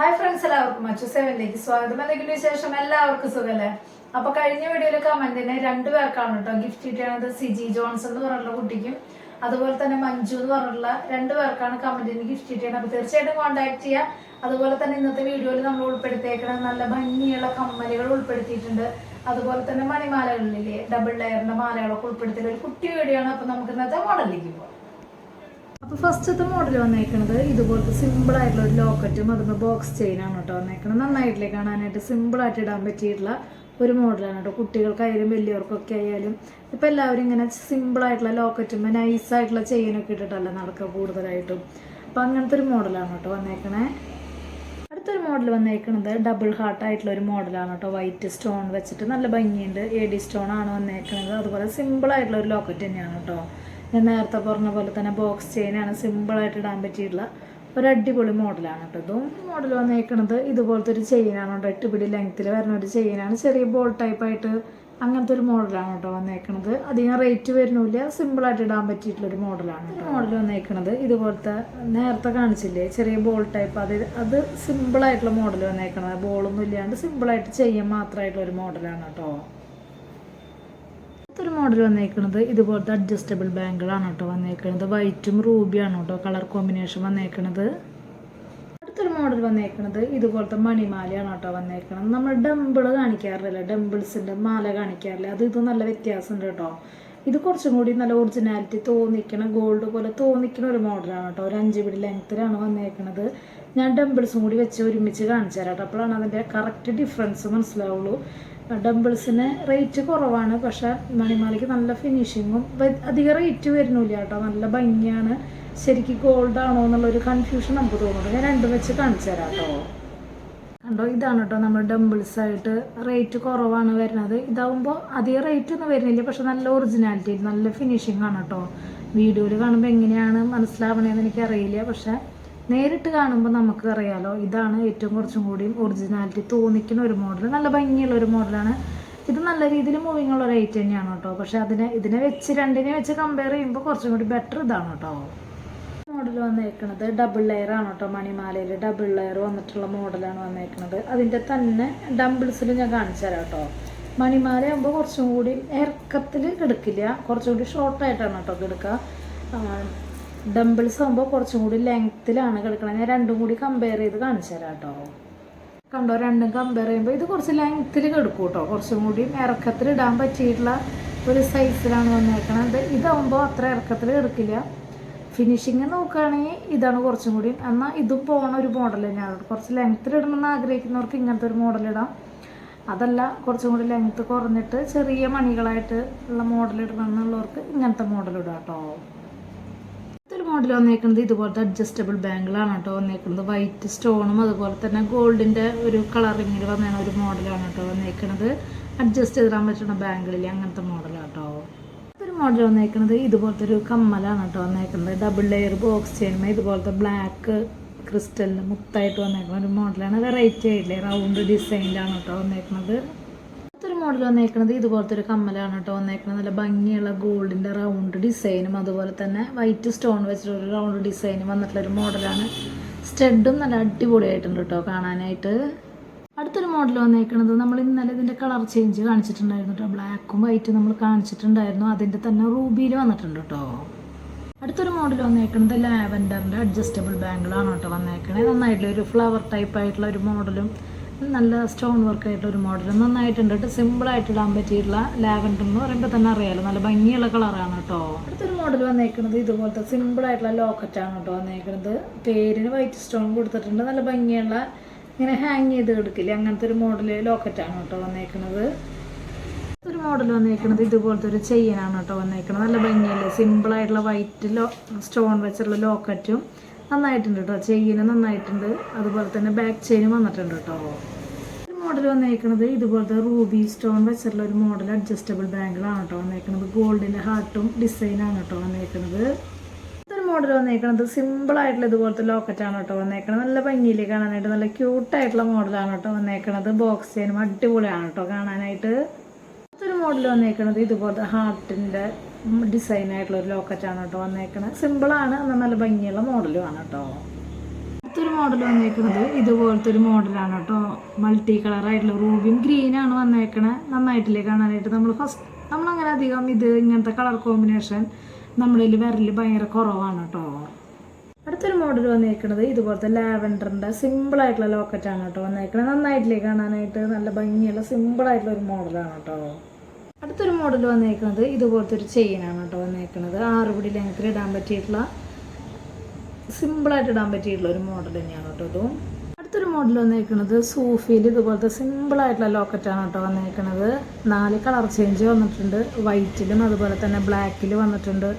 Hi friends എല്ലാവർക്കും അച്ഛ സെവനിലേക്ക് സ്വാഗതം. എന്തെങ്കിലും വിശേഷം എല്ലാവർക്കും സുഖല്ലേ? അപ്പൊ കഴിഞ്ഞ വീഡിയോയിൽ കമന്റിന് രണ്ടുപേർക്കാണ് കേട്ടോ ഗിഫ്റ്റ് കിട്ടിയത്. സിജി ജോൺസൺ എന്ന് പറഞ്ഞിട്ടുള്ള കുട്ടിക്കും അതുപോലെ തന്നെ മഞ്ജു എന്ന് പറഞ്ഞിട്ടുള്ള രണ്ടു പേർക്കാണ് കമന്റിന് ഗിഫ്റ്റ് കിട്ടിയത്. അപ്പൊ തീർച്ചയായിട്ടും കോൺടാക്ട് ചെയ്യുക അതുപോലെ തന്നെ ഇന്നത്തെ വീഡിയോയിൽ നമ്മൾ ഉൾപ്പെടുത്തിയേക്കണ നല്ല ഭംഗിയുള്ള കമ്മലുകൾ ഉൾപ്പെടുത്തിയിട്ടുണ്ട്. അതുപോലെ തന്നെ മണിമാലകളിലെ ഡബിൾ ലെയറിന്റെ മാലകളൊക്കെ ഉൾപ്പെടുത്തിയിട്ടുള്ള ഒരു കുട്ടി വീഡിയോ ആണ്. അപ്പൊ നമുക്ക് ഇന്നത്തെ മോഡലിലേക്ക് പോകാം അപ്പൊ ഫസ്റ്റത്തെ മോഡൽ വന്നേക്കണത് ഇതുപോലത്തെ സിമ്പിൾ ആയിട്ടുള്ള ഒരു ലോക്കറ്റും അതുപോലെ ബോക്സ് ചെയിൻ ആണ് കേട്ടോ വന്നേക്കുന്നത് നന്നായിട്ടില്ലേ കാണാനായിട്ട് സിമ്പിൾ ആയിട്ട് ഇടാൻ പറ്റിയിട്ടുള്ള ഒരു മോഡലാണ് കേട്ടോ. കുട്ടികൾക്കായാലും വലിയവർക്കൊക്കെ ആയാലും ഇപ്പൊ എല്ലാവരും ഇങ്ങനെ സിമ്പിൾ ആയിട്ടുള്ള ലോക്കറ്റും നൈസ് ആയിട്ടുള്ള ചെയിനൊക്കെ ഇട്ടിട്ടല്ല നടക്കുക കൂടുതലായിട്ടും. അപ്പൊ അങ്ങനത്തെ ഒരു മോഡലാണ് കേട്ടോ വന്നേക്കണേ. അടുത്തൊരു മോഡൽ വന്നേക്കുന്നത് ഡബിൾ ഹാർട്ട് ആയിട്ടുള്ള ഒരു മോഡലാണ് കേട്ടോ. വൈറ്റ് സ്റ്റോൺ വെച്ചിട്ട് നല്ല ഭംഗിയുണ്ട്. എ ഡി സ്റ്റോൺ ആണ് വന്നേക്കുന്നത് അതുപോലെ സിമ്പിൾ ആയിട്ടുള്ള ഒരു ലോക്കറ്റ് തന്നെയാണ് കേട്ടോ. ഞാൻ നേരത്തെ പറഞ്ഞ പോലെ തന്നെ ബോക്സ് ചെയിനാണ് സിമ്പിളായിട്ട് ഇടാൻ പറ്റിയിട്ടുള്ള ഒരു അടിപൊളി മോഡലാണ് കേട്ടോ ഇതും. മോഡൽ വന്നേക്കണത് ഇതുപോലത്തെ ഒരു ചെയിനാണ് കേട്ടോ എട്ടുപിടി ലെങ്ത്തിൽ വരുന്ന ഒരു ചെയിനാണ് ചെറിയ ബോൾ ടൈപ്പായിട്ട് അങ്ങനത്തെ ഒരു മോഡലാണ് കേട്ടോ വന്നേക്കണത്. അധികം റേറ്റ് വരുന്നില്ല. സിമ്പിളായിട്ട് ഇടാൻ പറ്റിയിട്ടുള്ള ഒരു മോഡലാണ് കേട്ടോ മോഡൽ വന്നേക്കണത് ഇതുപോലത്തെ നേരത്തെ കാണിച്ചില്ലേ? ചെറിയ ബോൾ ടൈപ്പ് അത് അത് സിമ്പിളായിട്ടുള്ള മോഡൽ വന്നേക്കണത്. ബോളൊന്നും ഇല്ലാണ്ട് സിമ്പിളായിട്ട് ചെയ്യാൻ മാത്രമായിട്ടുള്ള ഒരു മോഡലാണ് കേട്ടോ അടുത്തൊരു മോഡൽ വന്നേക്കുന്നത് ഇതുപോലത്തെ അഡ്ജസ്റ്റബിൾ ബാങ്കിളാണ് കേട്ടോ വന്നേക്കുന്നത് വൈറ്റും റൂബിയാണ് കേട്ടോ കളർ കോമ്പിനേഷൻ വന്നേക്കുന്നത് അടുത്തൊരു മോഡൽ വന്നേക്കുന്നത് ഇതുപോലത്തെ മണിമാലയാണ് കേട്ടോ വന്നേക്കുന്നത് നമ്മൾ ഡംബിൾ കാണിക്കാറില്ല ഡംബിൾസിന്റെ മാല കാണിക്കാറില്ല? അത് ഇത് നല്ല വ്യത്യാസമുണ്ട് കേട്ടോ. ഇത് കുറച്ചും കൂടി നല്ല ഒറിജിനാലിറ്റി തോന്നിക്കണ ഗോൾഡ് പോലെ തോന്നിക്കണ ഒരു മോഡലാണ് കേട്ടോ. ഒരു അഞ്ച് പിടി ലെങ്ത്തിലാണ് വന്നേക്കുന്നത് ഞാൻ ഡംബിൾസും കൂടി വെച്ച് ഒരുമിച്ച് കാണിച്ചു തരാം കേട്ടോ. അപ്പോഴാണ് അതിന്റെ കറക്റ്റ് ഡിഫറൻസ് മനസ്സിലാവുള്ളൂ. ഡംബിൾസിന് റേറ്റ് കുറവാണ്. പക്ഷെ മണിമാലയ്ക്ക് നല്ല ഫിനിഷിങ്ങും അധികം റേറ്റ് വരുന്നില്ല കേട്ടോ. നല്ല ഭംഗിയാണ്. ശരിക്കും ഗോൾഡ് ആണോ എന്നുള്ളൊരു കൺഫ്യൂഷൻ നമുക്ക് തോന്നുന്നു. ഞാൻ രണ്ടും വെച്ച് കാണിച്ചു തരാം കേട്ടോ. കണ്ടോ ഇതാണ് കേട്ടോ നമ്മൾ ഡംബിൾസ് ആയിട്ട് റേറ്റ് കുറവാണ് വരുന്നത്. ഇതാവുമ്പോൾ അധികം റേറ്റ് ഒന്നും വരുന്നില്ല. പക്ഷെ നല്ല ഒറിജിനാലിറ്റി നല്ല ഫിനിഷിംഗ് ആണ് കേട്ടോ. വീഡിയോയിൽ കാണുമ്പോൾ എങ്ങനെയാണ് മനസ്സിലാവണേന്ന് എനിക്കറിയില്ല. പക്ഷെ നേരിട്ട് കാണുമ്പോൾ നമുക്ക് അറിയാലോ ഇതാണ് ഏറ്റവും കുറച്ചും കൂടി ഒറിജിനാലിറ്റി തോന്നിക്കുന്ന ഒരു മോഡൽ നല്ല ഭംഗിയുള്ള ഒരു മോഡലാണ് ഇത് നല്ല രീതിയിൽ മൂവിങ് ഉള്ള ഒരു ഐറ്റം തന്നെയാണ് കേട്ടോ. പക്ഷെ അതിനെ ഇതിനെ വെച്ച് രണ്ടിനെ വെച്ച് കമ്പയർ ചെയ്യുമ്പോൾ കുറച്ചും കൂടി ബെറ്റർ ഇതാണ് കേട്ടോ. മോഡൽ വന്നേക്കുന്നത് ഡബിൾ ലെയർ ആണ് കേട്ടോ. മണിമാലയിൽ ഡബിൾ ലെയർ വന്നിട്ടുള്ള മോഡലാണ് വന്നേക്കുന്നത് അതിന്റെ തന്നെ ഡംബിൾസിൽ ഞാൻ കാണിച്ചു തരാം കേട്ടോ. മണിമാല ആകുമ്പോൾ കുറച്ചും കൂടി ഇറക്കത്തിൽ കിടക്കില്ല. കുറച്ചും കൂടി ഷോർട്ടായിട്ടാണ് കേട്ടോ കിടക്കുക. ഡംബിൾസ് ആകുമ്പോൾ കുറച്ചും കൂടി ലെങ്ത്തിലാണ് കിടക്കുന്നത് ഞാൻ രണ്ടും കൂടി കമ്പയർ ചെയ്ത് കാണിച്ചു തരാം കേട്ടോ കണ്ടോ രണ്ടും കമ്പയർ ചെയ്യുമ്പോൾ ഇത് കുറച്ച് ലെങ്ത്തിൽ കിടക്കും കേട്ടോ കുറച്ചും കൂടി ഇറക്കത്തിൽ ഇടാൻ പറ്റിയിട്ടുള്ള ഒരു സൈസിലാണ് വന്നേക്കണത്. ഇതാകുമ്പോൾ അത്ര ഇറക്കത്തിൽ കിടക്കില്ല ഫിനിഷിങ് നോക്കുകയാണെങ്കിൽ ഇതാണ് കുറച്ചും കൂടി. എന്നാൽ ഇതും പോണ ഒരു മോഡൽ തന്നെയാണ്. കുറച്ച് ലെങ്ത്തിൽ ഇടണമെന്ന് ആഗ്രഹിക്കുന്നവർക്ക് ഇങ്ങനത്തെ ഒരു മോഡൽ ഇടാം. അതല്ല കുറച്ചും കൂടി ലെങ്ത്ത് കുറഞ്ഞിട്ട് ചെറിയ മണികളായിട്ട് ഉള്ള മോഡൽ ഇടണം എന്നുള്ളവർക്ക് ഇങ്ങനത്തെ മോഡൽ ഇടാം കേട്ടോ മോഡൽ വന്നേക്കുന്നത് ഇതുപോലത്തെ അഡ്ജസ്റ്റബിൾ ബാങ്കിളാണ് കേട്ടോ വന്നേക്കുന്നത്. വൈറ്റ് സ്റ്റോണും അതുപോലെ തന്നെ ഗോൾഡിന്റെ ഒരു കളറിങ്ങിൽ വന്ന ഒരു മോഡലാണ് കേട്ടോ വന്നേക്കുന്നത് അഡ്ജസ്റ്റ് ചെയ്തിടാൻ പറ്റുന്ന ബാങ്കിളിൽ അങ്ങനത്തെ മോഡലാണ് കേട്ടോ ഒരു മോഡൽ വന്നേക്കുന്നത് ഇതുപോലത്തെ ഒരു കമ്മലാണ് കേട്ടോ വന്നേക്കുന്നത് ഡബിൾ ലെയർ ബോക്സ് ചെയ്യുമ്പോൾ ഇതുപോലത്തെ ബ്ലാക്ക് ക്രിസ്റ്റലിന് മുത്തായിട്ട് വന്നേക്കുന്ന ഒരു മോഡലാണ്. വെറൈറ്റി ആയിട്ടില്ലേ? റൗണ്ട് ഡിസൈനിലാണ് കേട്ടോ വന്നേക്കുന്നത് മോഡൽ വന്നേക്കുന്നത് ഇതുപോലത്തെ ഒരു കമ്മലാണ് കേട്ടോ വന്നേക്കുന്നത് നല്ല ഭംഗിയുള്ള ഗോൾഡിന്റെ റൗണ്ട് ഡിസൈനും അതുപോലെ തന്നെ വൈറ്റ് സ്റ്റോൺ വെച്ചിട്ട് ഒരു റൗണ്ട് ഡിസൈനും വന്നിട്ടുള്ള ഒരു മോഡലാണ്. സ്റ്റഡും നല്ല അടിപൊളിയായിട്ടുണ്ട് കേട്ടോ കാണാനായിട്ട്. അടുത്തൊരു മോഡൽ വന്നേക്കുന്നത് നമ്മൾ ഇന്നലെ ഇതിന്റെ കളർ ചേഞ്ച് കാണിച്ചിട്ടുണ്ടായിരുന്നു കേട്ടോ. ബ്ലാക്കും വൈറ്റും നമ്മൾ കാണിച്ചിട്ടുണ്ടായിരുന്നു. അതിന്റെ തന്നെ റൂബിയിൽ വന്നിട്ടുണ്ട് കേട്ടോ. അടുത്തൊരു മോഡൽ വന്നേക്കുന്നത് ലാവൻഡറിന്റെ അഡ്ജസ്റ്റബിൾ ബാങ്കിളാണ് കേട്ടോ വന്നേക്കണേ നന്നായിട്ടുള്ള ഒരു ഫ്ലവർ ടൈപ്പ് ആയിട്ടുള്ള ഒരു മോഡലും നല്ല സ്റ്റോൺ വർക്ക് ആയിട്ടുള്ള ഒരു മോഡൽ. നന്നായിട്ടുണ്ട് കേട്ടോ. സിമ്പിളായിട്ട് ഇടാൻ പറ്റിയിട്ടുള്ള ലാവൻഡർ എന്ന് പറയുമ്പോൾ തന്നെ അറിയാലോ. നല്ല ഭംഗിയുള്ള കളറാണ് കേട്ടോ. അടുത്തൊരു മോഡൽ വന്നേക്കുന്നത് ഇതുപോലത്തെ സിമ്പിളായിട്ടുള്ള ലോക്കറ്റാണ് കേട്ടോ വന്നേക്കുന്നത് പേരിന് വൈറ്റ് സ്റ്റോൺ കൊടുത്തിട്ടുണ്ട്. നല്ല ഭംഗിയുള്ള ഇങ്ങനെ ഹാങ് ചെയ്ത് എടുക്കില്ലേ? അങ്ങനത്തെ ഒരു മോഡൽ ലോക്കറ്റാണ് കേട്ടോ വന്നേക്കുന്നത് ഒരു മോഡൽ വന്നേക്കുന്നത് ഇതുപോലത്തെ ഒരു ചെയിനാണ് കേട്ടോ വന്നേക്കുന്നത് നല്ല ഭംഗിയല്ലേ? സിമ്പിൾ ആയിട്ടുള്ള വൈറ്റ് ലോ സ്റ്റോൺ വെച്ചുള്ള ലോക്കറ്റും നന്നായിട്ടുണ്ട് കേട്ടോ ചെയിന് നന്നായിട്ടുണ്ട്. അതുപോലെ തന്നെ ബാക്ക് ചെയിനും വന്നിട്ടുണ്ട് കേട്ടോ മോഡൽ വന്നേക്കുന്നത് ഇതുപോലത്തെ റൂബി സ്റ്റോൺ വെച്ചിട്ടുള്ള ഒരു മോഡൽ അഡ്ജസ്റ്റബിൾ ബാങ്കിളാണ് കേട്ടോ വന്നേക്കുന്നത് ഗോൾഡിന്റെ ഹാർട്ടും ഡിസൈനാണ് കേട്ടോ വന്നേക്കുന്നത് ഒരു മോഡൽ വന്നേക്കുന്നത് സിമ്പിൾ ആയിട്ടുള്ള ഇതുപോലത്തെ ലോക്കറ്റാണ് കേട്ടോ വന്നേക്കുന്നത് നല്ല ഭംഗിയിൽ കാണാനായിട്ട് നല്ല ക്യൂട്ടായിട്ടുള്ള മോഡലാണ് കേട്ടോ വന്നേക്കുന്നത് ബോക്സ് ചെയിനും അടിപൊളിയാണ് കേട്ടോ കാണാനായിട്ട്. ഒരു മോഡൽ വന്നേക്കുന്നത് ഇതുപോലത്തെ ഹാർട്ടിന്റെ ഡിസൈൻ ആയിട്ടുള്ള ഒരു ലോക്കറ്റാണ് കേട്ടോ വന്നേക്കുന്നത് സിമ്പിളാണ് എന്നാൽ നല്ല ഭംഗിയുള്ള മോഡലുമാണ് കേട്ടോ. അടുത്തൊരു മോഡൽ വന്നേക്കുന്നത് ഇതുപോലത്തെ ഒരു മോഡലാണ് കേട്ടോ. മൾട്ടി കളർ ആയിട്ടുള്ള റൂബിയും ഗ്രീനാണ് വന്നേക്കണേ നന്നായിട്ടില്ലേ കാണാനായിട്ട്? നമ്മൾ ഫസ്റ്റ് നമ്മളങ്ങനെ അധികം ഇത് ഇങ്ങനത്തെ കളർ കോമ്പിനേഷൻ നമ്മളിൽ വരൽ ഭയങ്കര കുറവാണ് കേട്ടോ. അടുത്തൊരു മോഡൽ വന്നേക്കുന്നത് ഇതുപോലത്തെ ലാവൻഡറിന്റെ സിമ്പിളായിട്ടുള്ള ലോക്കറ്റാണ് കേട്ടോ വന്നേക്കണേ നന്നായിട്ടില്ലേ കാണാനായിട്ട്? നല്ല ഭംഗിയുള്ള സിമ്പിളായിട്ടുള്ള ഒരു മോഡലാണ് കേട്ടോ. അടുത്തൊരു മോഡൽ വന്നേക്കുന്നത് ഇതുപോലത്തെ ഒരു ചെയിനാണ് കേട്ടോ വന്നേക്കുന്നത്. ആറുപടി ലെങ്ത്തിൽ ഇടാൻ പറ്റിയിട്ടുള്ള സിമ്പിളായിട്ട് ഇടാൻ പറ്റിയിട്ടുള്ള ഒരു മോഡൽ തന്നെയാണ് കേട്ടോ ഇതും. അടുത്തൊരു മോഡൽ വന്നേക്കുന്നത് സൂഫിയിൽ ഇതുപോലത്തെ സിമ്പിളായിട്ടുള്ള ലോക്കറ്റാണ് കേട്ടോ വന്നേക്കുന്നത്. നാല് കളർ ചേഞ്ച് വന്നിട്ടുണ്ട്. വൈറ്റിലും അതുപോലെ തന്നെ ബ്ലാക്കിൽ വന്നിട്ടുണ്ട്.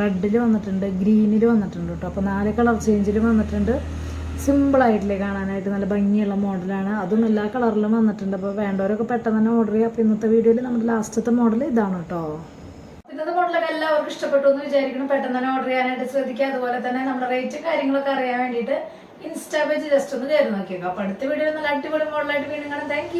റെഡിൽ വന്നിട്ടുണ്ട്. ഗ്രീനിൽ വന്നിട്ടുണ്ട് കേട്ടോ. അപ്പോൾ നാല് കളർ ചേഞ്ചിൽ വന്നിട്ടുണ്ട്. സിമ്പിളായിട്ടില്ലേ കാണാനായിട്ട്? നല്ല ഭംഗിയുള്ള മോഡലാണ്. അതും എല്ലാ കളറിലും വന്നിട്ടുണ്ട്. അപ്പോൾ വേണ്ടവരൊക്കെ പെട്ടെന്ന് തന്നെ ഓർഡർ ചെയ്യുക അപ്പോൾ ഇന്നത്തെ വീഡിയോയിൽ നമ്മുടെ ലാസ്റ്റത്തെ മോഡൽ ഇതാണ് കേട്ടോ. ഇന്നത്തെ മോഡലൊക്കെ എല്ലാവർക്കും ഇഷ്ടപ്പെട്ടു എന്ന് വിചാരിക്കണം പെട്ടെന്ന് തന്നെ ഓർഡർ ചെയ്യാനായിട്ട് ശ്രദ്ധിക്കുക. അതുപോലെ തന്നെ നമ്മുടെ റേറ്റ് കാര്യങ്ങളൊക്കെ അറിയാൻ വേണ്ടിയിട്ട് ഇൻസ്റ്റാ പേജ് ജസ്റ്റ് ഒന്ന് കയറി നോക്കിയേക്കാം. അപ്പോൾ അടുത്ത വീഡിയോ നല്ല അടിപൊളി മോഡലായിട്ട് വീണ്ടും കാണാം. താങ്ക്